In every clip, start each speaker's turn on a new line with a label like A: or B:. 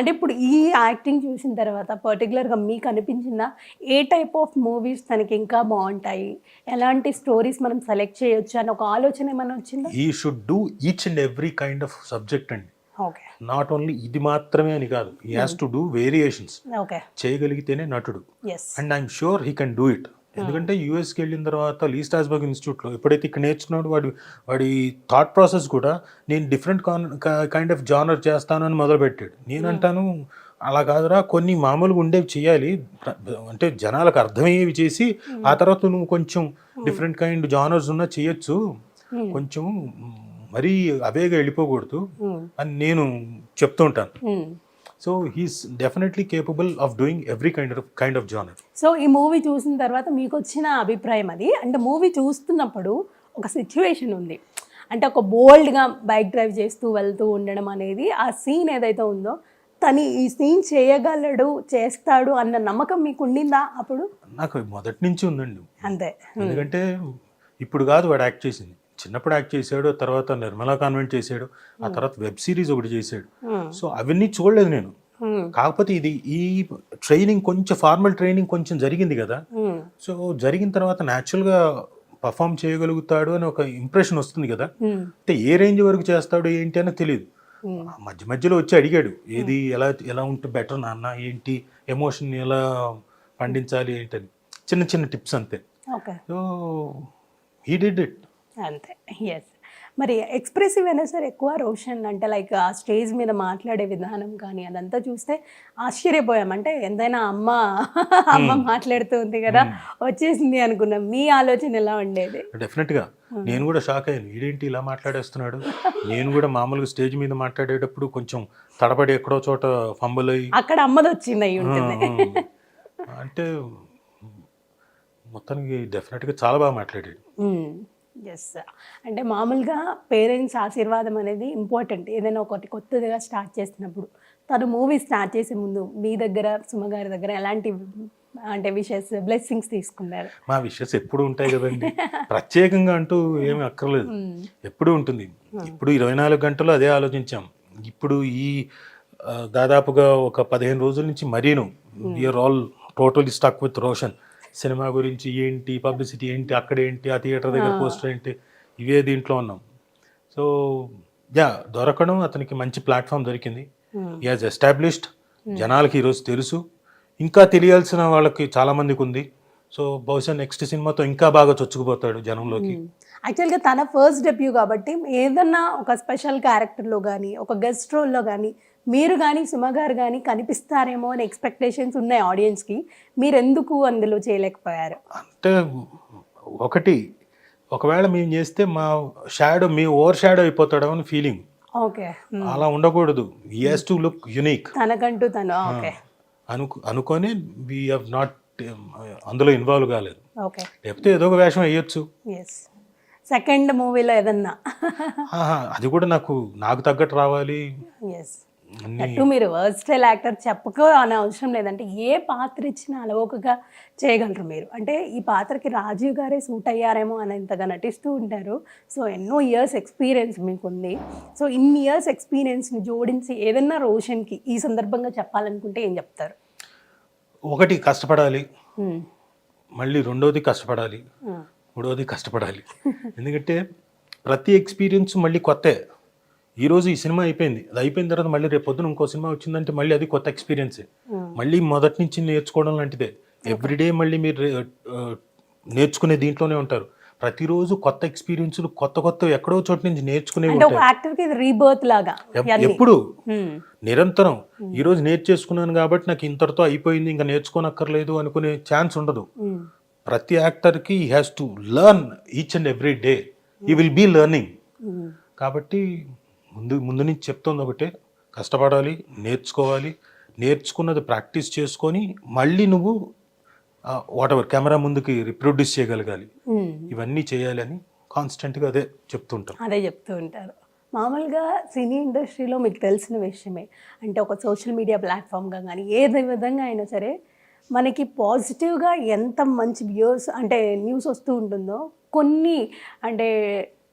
A: అంటే ఇప్పుడు ఈ యాక్టింగ్ చూసిన తర్వాత పర్టికులర్గా మీకు అనిపించిందా? ఏ టైప్ ఆఫ్ మూవీస్ తనకి ఇంకా బాగుంటాయి? ఎలాంటి స్టోరీస్ మనం సెలెక్ట్ చేయొచ్చు అని ఒక ఆలోచన ఏమైనా వచ్చిందా?
B: He should do each and every kind of subject అండి.
A: ఓకే.
B: నాట్ ఓన్లీ ఇది మాత్రమే అని కాదు he has to do variations
A: okay.
B: చేయగలిగితేనే నటుడు.
A: Yes
B: and I'm sure he can do it ఎందుకంటే యూఎస్కి వెళ్ళిన తర్వాత లీ స్టాస్బర్గ్ ఇన్స్టిట్యూట్లో ఎప్పుడైతే ఇక్కడ నేర్చుకున్నాడు వాడి వాడి థాట్ ప్రాసెస్ కూడా నేను డిఫరెంట్ కైండ్ ఆఫ్ జానర్ చేస్తాను అని మొదలుపెట్టాడు. నేనంటాను అలా కాదురా కొన్ని మామూలుగా ఉండేవి చేయాలి. అంటే జనాలకు అర్థమయ్యేవి చేసి ఆ తర్వాత నువ్వు కొంచెం డిఫరెంట్ కైండ్ జానర్స్ ఉన్నా చేయొచ్చు. కొంచెం మరీ అవేగా వెళ్ళిపోకూడదు అని నేను చెప్తూ ఉంటాను. So he's definitely capable of doing every kind of kind of genre
A: so ఈ మూవీ చూసిన తర్వాత మీకు వచ్చిన అభిప్రాయం అది. అంటే మూవీ చూస్తున్నప్పుడు ఒక సిచ్యువేషన్ ఉంది. అంటే ఒక బోల్డ్గా బైక్ డ్రైవ్ చేస్తూ వెళ్తూ ఉండడం అనేది ఆ సీన్ ఏదైతే ఉందో తను ఈ సీన్ చేయగలడు చేస్తాడు అన్న నమ్మకం మీకు ఉండిందా అప్పుడు?
B: నాకు మొదటి నుంచి ఉందండి.
A: అంతే.
B: ఎందుకంటే ఇప్పుడు కాదు వాడు యాక్ట్ చేసింది. చిన్నప్పుడు యాక్ట్ చేశాడు తర్వాత నిర్మలా కాన్వెంట్ చేశాడు ఆ తర్వాత వెబ్ సిరీస్ ఒకటి చేశాడు. సో అవన్నీ చూడలేదు నేను. కాకపోతే ఇది ఈ ట్రైనింగ్ కొంచెం ఫార్మల్ ట్రైనింగ్ కొంచెం జరిగింది కదా. సో జరిగిన తర్వాత న్యాచురల్గా పర్ఫామ్ చేయగలుగుతాడు అని ఒక ఇంప్రెషన్ వస్తుంది కదా. అంటే ఏ రేంజ్ వరకు చేస్తాడు ఏంటి అని తెలియదు మధ్య మధ్యలో వచ్చి అడిగాడు ఏది ఎలా ఎలా ఉంటే బెటర్ నాన్న ఏంటి ఎమోషన్ ఎలా పండించాలి ఏంటని. చిన్న చిన్న టిప్స్ అంతే. So he did it.
A: అంతే. ఎస్ మరి ఎక్స్ప్రెసివ్ అయినా సరే ఎక్కువ రోషన్ అంటే లైక్ ఆ స్టేజ్ మీద మాట్లాడే విధానం కానీ అదంతా చూస్తే ఆశ్చర్యపోయాం. అంటే ఎంతైనా అమ్మ అమ్మ మాట్లాడుతూ ఉంది కదా వచ్చేసింది అనుకున్నాం. మీ ఆలోచన ఎలా ఉండేది?
B: డెఫినెట్గా నేను కూడా షాక్ అయ్యాను. వీడేంటి ఇలా మాట్లాడేస్తున్నాడు? నేను కూడా మామూలుగా స్టేజ్ మీద మాట్లాడేటప్పుడు కొంచెం తడబడి ఎక్కడో చోట ఫంబుల్ అయ్యి
A: అక్కడ అమ్మది వచ్చింది అయి ఉంటుంది.
B: ఆ, అంటే మొత్తానికి డెఫినెట్గా చాలా బాగా మాట్లాడాడు.
A: ఎస్ అంటే మామూలుగా పేరెంట్స్ ఆశీర్వాదం అనేది ఇంపార్టెంట్ ఏదైనా ఒకటి కొత్తదిగా స్టార్ట్ చేసినప్పుడు తను మూవీ స్టార్ట్ చేసే ముందు మీ దగ్గర సుమ గారి దగ్గర ఎలాంటి అంటే విషెస్ బ్లెస్సింగ్స్ తీసుకున్నారు?
B: మా విషయస్ ఎప్పుడు ఉంటాయి కదండి. ప్రత్యేకంగా అంటూ ఏమి అక్కర్లేదు. ఎప్పుడు ఉంటుంది. ఇప్పుడు ఇరవై నాలుగు గంటలు అదే ఆలోచించాం. ఇప్పుడు ఈ దాదాపుగా ఒక పదిహేను రోజుల నుంచి మరీను. We're all totally stuck with Roshan cinema గురించి ఏంటి పబ్లిసిటీ ఏంటి అక్కడ ఏంటి ఆ థియేటర్ దగ్గర పోస్టర్ ఏంటి ఇవే దీంట్లో ఉన్నాం. సో యా దొరకడం అతనికి మంచి ప్లాట్ఫామ్ దొరికింది. యాజ్ ఎస్టాబ్లిష్డ్ జనాలకి ఈరోజు తెలుసు. ఇంకా తెలియాల్సిన వాళ్ళకి చాలా మందికి ఉంది. సో బహుశా నెక్స్ట్ సినిమాతో ఇంకా బాగా చొచ్చుకుపోతాడు జనంలోకి.
A: యాక్చువల్గా తన ఫస్ట్ డెబ్యూ కాబట్టి ఏదన్నా ఒక స్పెషల్ క్యారెక్టర్లో కానీ ఒక గెస్ట్ రోల్లో కానీ మీరు కానీ సుమ గారు కానీ కనిపిస్తారేమో అని ఎక్స్పెక్టేషన్స్ ఉన్నాయి ఆడియన్స్కి మీరు ఎందుకు అందులో చేయలేకపోయారు?
B: అంటే ఒకటి ఒకవేళ మేము చేస్తే మా షాడో మీ ఓవర్ షాడో అయిపోతాడు అని ఫీలింగ్
A: ఓకే
B: అలా ఉండకూడదు. హాస్ టు లుక్ యునిక్
A: తనకంటూ తను ఓకే.
B: అను అనుకొని వీ హ్యావ్ నాట్ అందులో ఇన్వాల్వ్ కాలేదు.
A: ఓకే.
B: లేకపోతే ఏదో ఒక వేషం వేయొచ్చు.
A: సెకండ్ మూవీలో ఏదన్నా?
B: అది కూడా నాకు నాకు తగ్గట్టు రావాలి.
A: అటు మీరు వర్స్టైల్ యాక్టర్ చెప్పుకో అనే అవసరం లేదంటే ఏ పాత్ర ఇచ్చినా అలవోకగా చేయగలరు మీరు. అంటే ఈ పాత్రకి రాజీవ్ గారే సూట్ అయ్యారేమో అనేంతగా నటిస్తూ ఉంటారు. సో ఎన్నో ఇయర్స్ ఎక్స్పీరియన్స్ మీకుంది. సో ఇన్ని ఇయర్స్ ఎక్స్పీరియన్స్ని జోడించి ఏదన్నా రోషన్కి ఈ సందర్భంగా చెప్పాలనుకుంటే ఏం చెప్తారు?
B: ఒకటి కష్టపడాలి. మళ్ళీ రెండోది కష్టపడాలి. మూడోది కష్టపడాలి. ఎందుకంటే ప్రతి ఎక్స్పీరియన్స్ మళ్ళీ కొత్తే. ఈరోజు ఈ సినిమా అయిపోయింది. అది అయిపోయిన తర్వాత మళ్ళీ రేపు పొద్దున ఇంకో సినిమా వచ్చిందంటే మళ్ళీ అది కొత్త ఎక్స్పీరియన్సే మళ్ళీ మొదటి నుంచి నేర్చుకోవడం లాంటిదే. ఎవ్రీడే మళ్ళీ మీరు నేర్చుకునే దీంట్లోనే ఉంటారు. ప్రతిరోజు కొత్త ఎక్స్పీరియన్స్లు కొత్త కొత్త ఎక్కడో చోటు నుంచి నేర్చుకునే
A: రీబర్త్ లాగా.
B: ఎప్పుడు. నిరంతరం. ఈ రోజు నేర్చేసుకున్నాను కాబట్టి నాకు ఇంతటితో అయిపోయింది ఇంకా నేర్చుకోనక్కర్లేదు అనుకునే ఛాన్స్ ఉండదు. ప్రతి యాక్టర్కి he has to learn each and every day he will be learning. కాబట్టి ముందు ముందు నుంచి చెప్తుంది ఒకటే కష్టపడాలి నేర్చుకోవాలి. నేర్చుకున్నది ప్రాక్టీస్ చేసుకొని మళ్ళీ నువ్వు వాట్ ఎవర్ కెమెరా ముందుకి రిప్రొడ్యూస్ చేయగలగాలి. ఇవన్నీ చేయాలి అని కాన్స్టెంట్గా అదే చెప్తుంటాం.
A: అదే చెప్తూ ఉంటారు. మామూలుగా సినీ ఇండస్ట్రీలో మీకు తెలిసిన విషయమే అంటే ఒక సోషల్ మీడియా ప్లాట్ఫామ్గా కానీ ఏదే విధంగా అయినా సరే మనకి పాజిటివ్గా ఎంత మంచి వ్యూస్ అంటే న్యూస్ వస్తూ ఉంటుందో కొన్ని అంటే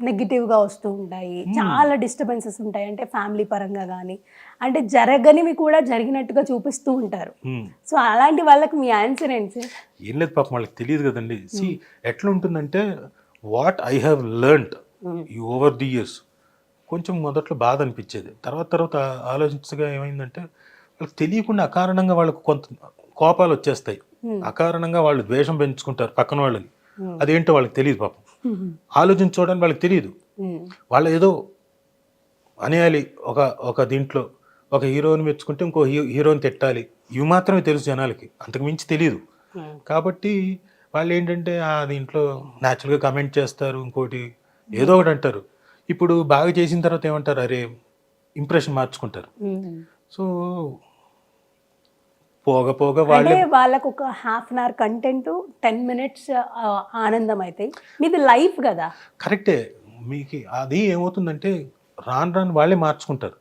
A: నెగిటివ్గా వస్తూ ఉంటాయి. చాలా డిస్టర్బెన్సెస్ ఉంటాయి. అంటే ఫ్యామిలీ పరంగా కానీ అంటే జరగనివి కూడా జరిగినట్టుగా చూపిస్తూ ఉంటారు.
B: Hmm.
A: సో అలాంటి వాళ్ళకి మీ ఆన్సర్ ఏంటి?
B: ఏం లేదు పాపం వాళ్ళకి తెలియదు కదండి. సి ఎట్లా ఉంటుందంటే వాట్ ఐ హ్యావ్ లెర్న్డ్ ఈ ఓవర్ ది ఇయర్స్ కొంచెం మొదట్లో బాధ అనిపించేది. తర్వాత తర్వాత ఆలోచించగా ఏమైందంటే వాళ్ళకి తెలియకుండా అకారణంగా వాళ్ళకు కొంత కోపాలు వచ్చేస్తాయి. అకారణంగా వాళ్ళు ద్వేషం పెంచుకుంటారు పక్కన వాళ్ళని అదేంటో వాళ్ళకి తెలియదు పాపం. ఆలోచించుకోవడానికి వాళ్ళకి తెలియదు. వాళ్ళు ఏదో అనేయాలి ఒక ఒక దీంట్లో ఒక హీరోని మెచ్చుకుంటే ఇంకో హీ హీరోని తిట్టాలి. ఇవి మాత్రమే తెలుసు జనాలకి. అంతకు మించి తెలియదు కాబట్టి వాళ్ళు ఏంటంటే ఆ దీంట్లో న్యాచురల్గా కమెంట్ చేస్తారు ఇంకోటి ఏదో ఒకటి అంటారు. ఇప్పుడు బాగా చేసిన తర్వాత ఏమంటారు? అరే ఇంప్రెషన్ మార్చుకుంటారు. సో పోగ పోగ వాళ్ళే
A: వాళ్ళకు ఒక half an hour content ten minutes ఆనందం అయితే మీది లైఫ్ కదా.
B: కరెక్టే. మీకు అది ఏమవుతుందంటే రాను రాను వాళ్ళే మార్చుకుంటారు.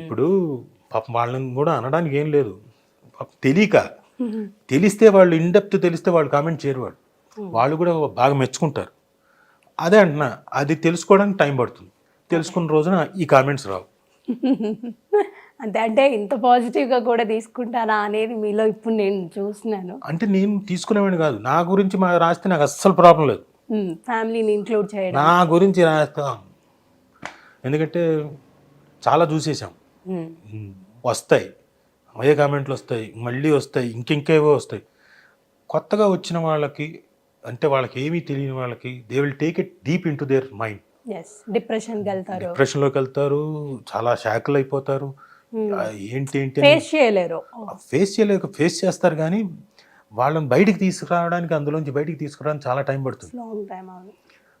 B: ఇప్పుడు పాపం వాళ్ళని కూడా అనడానికి ఏం లేదు. తెలియక తెలిస్తే వాళ్ళు ఇన్డెప్త్ తెలిస్తే వాళ్ళు కామెంట్ చేయరు వాళ్ళు. వాళ్ళు కూడా బాగా మెచ్చుకుంటారు. అదే అంటున్నా అది తెలుసుకోవడానికి టైం పడుతుంది. తెలుసుకున్న రోజున ఈ కామెంట్స్ రావు.
A: అంతే అంటే ఇంత పాజిటివ్గా కూడా తీసుకుంటారా అనేది మీలో ఇప్పుడు నేను చూస్తున్నాను.
B: అంటే నేను తీసుకునేవాడిని కాదు. నా గురించి మా రాస్తే నాకు అస్సలు ప్రాబ్లం లేదు.
A: ఫ్యామిలీని ఇంక్లూడ్ చేయడం.
B: నా గురించి రాస్తాం. ఎందుకంటే చాలా చూసేసాం వస్తాయి. అవే కామెంట్లు వస్తాయి. మళ్ళీ వస్తాయి. ఇంకింకేవో వస్తాయి. కొత్తగా వచ్చిన వాళ్ళకి అంటే వాళ్ళకి ఏమీ తెలియని వాళ్ళకి they will take it deep into their mind
A: డిప్రెషన్కి వెళ్తారు.
B: డిప్రెషన్లోకి వెళ్తారు చాలా షాకులు అయిపోతారు. ఆ, ఏంటి ఏంటి
A: ఫేస్ చేయలేరు.
B: ఫేస్ చేయలేక ఫేస్ చేస్తారు కానీ వాళ్ళని బయటికి తీసుకురావడానికి అందులోంచి బయటికి తీసుకురావడానికి చాలా టైం పడుతుంది.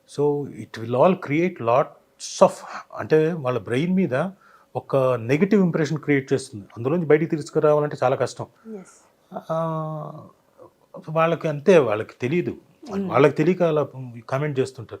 B: So it will all create lots of అంటే వాళ్ళ బ్రెయిన్ మీద ఒక నెగిటివ్ ఇంప్రెషన్ క్రియేట్ చేస్తుంది. అందులోంచి బయటికి తీసుకురావాలంటే చాలా కష్టం. వాళ్ళకి అంతే వాళ్ళకి తెలియదు వాళ్ళకి తెలియక అలా కామెంట్ చేస్తుంటారు.